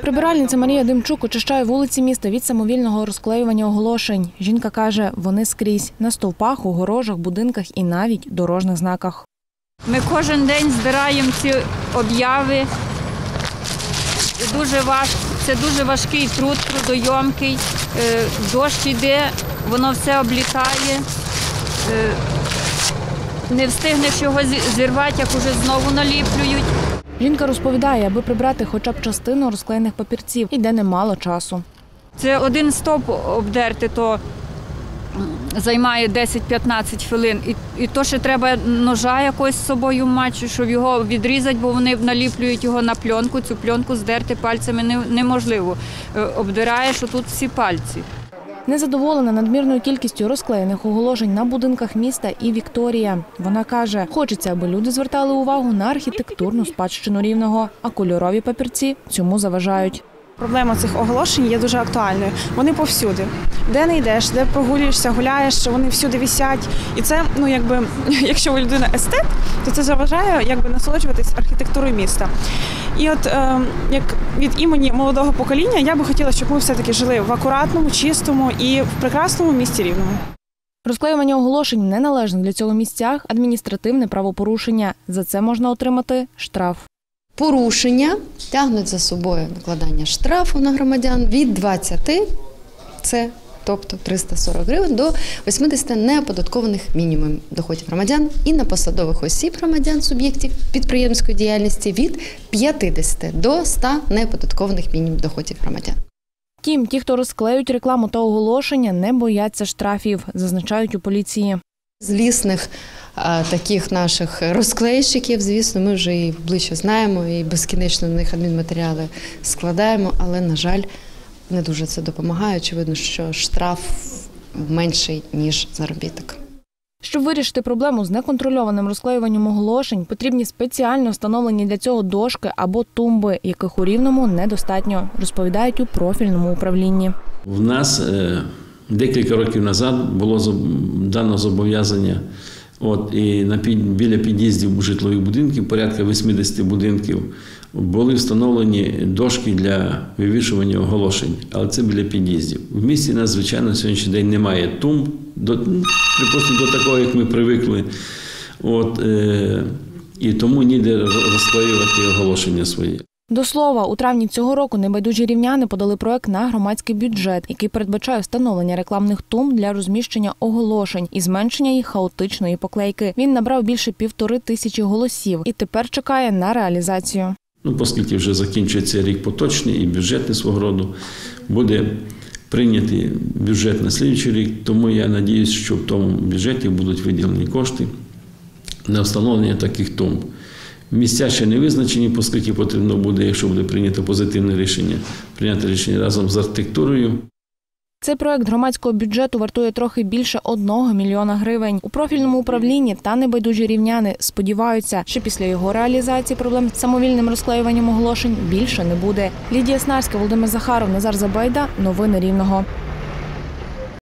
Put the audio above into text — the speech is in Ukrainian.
Прибиральниця Марія Демчук очищає вулиці міста від самовільного розклеювання оголошень. Жінка каже, вони скрізь на стовпах, огорожах, будинках і навіть дорожніх знаках. Ми кожен день збираємо ці обяви. Дуже важ... Це дуже важкий труд, трудойомкий. Е, Дощ йде, воно все облітає. Е, Не встигнеш його зірвати, як уже знову наліплюють. Жінка розповідає, аби прибрати хоча б частину розклеєних папірців, йде немало часу. Це один стоп обдерти, то займає 10-15 хвилин. І, і то ще треба ножа якось з собою мати, щоб його відрізати, бо вони наліплюють його на пленку. Цю пленку здерти пальцями неможливо. Е, Обдираєш отут всі пальці. Незадоволена надмірною кількістю розклеєних оголошень на будинках міста і Вікторія. Вона каже, хочеться, аби люди звертали увагу на архітектурну спадщину рівного, а кольорові папірці цьому заважають. Проблема цих оголошень є дуже актуальною. Вони повсюди. Де не йдеш, де прогулюєшся, гуляєш, вони всюди висять. І це, ну якби, якщо ви людина естет, то це заважає якби насолоджуватись архітектурою міста. І от е, як від імені молодого покоління я би хотіла, щоб ми все-таки жили в акуратному, чистому і в прекрасному місті рівному. Розклеювання оголошень неналежних для цього місцях адміністративне правопорушення. За це можна отримати штраф. порушення тягнуть за собою накладання штрафу на громадян від 20, це тобто 340 гривень, до 80 неоподаткованих мінімумів доходів громадян і на посадових осіб громадян суб'єктів підприємської діяльності від 50 до 100 неоподаткованих мінімумів доходів громадян. Втім, ті, хто розклеють рекламу та оголошення, не бояться штрафів, зазначають у поліції. Злісних таких наших розклейщиків, звісно, ми вже і ближче знаємо, і безкінечно на них адмінматеріали складаємо, але, на жаль, не дуже це допомагає. Очевидно, що штраф менший, ніж заробіток. Щоб вирішити проблему з неконтрольованим розклеюванням оголошень, потрібні спеціально встановлені для цього дошки або тумби, яких у рівному недостатньо, розповідають у профільному управлінні. В нас е, декілька років назад було дано зобов'язання. От і на під, біля під'їздів житлових будинків, порядка 80 будинків, були встановлені дошки для вивішування оголошень, але це біля під'їздів. В місті нас, звичайно, сьогоднішній день немає тумб, до, ну, припустимо, до такого, як ми привикли. От, е, і тому ніде розклеювати оголошення свої. До слова, у травні цього року небайдужі рівняни подали проект на громадський бюджет, який передбачає встановлення рекламних тумб для розміщення оголошень і зменшення їх хаотичної поклейки. Він набрав більше півтори тисячі голосів і тепер чекає на реалізацію. Ну, оскільки вже закінчується рік поточний і бюджетний свого роду, буде прийнятий бюджет на слідчий рік, тому я надіюсь, що в тому бюджеті будуть виділені кошти на встановлення таких тумб. Місця ще не визначені, оскільки потрібно буде, якщо буде прийнято позитивне рішення, прийняти рішення разом з архітектурою. Цей проект громадського бюджету вартує трохи більше одного мільйона гривень. У профільному управлінні та небайдужі рівняни сподіваються, що після його реалізації проблем з самовільним розклеюванням оголошень більше не буде. Лідія Снарська, Володимир Захаров, Назар Забайда. Новини Рівного.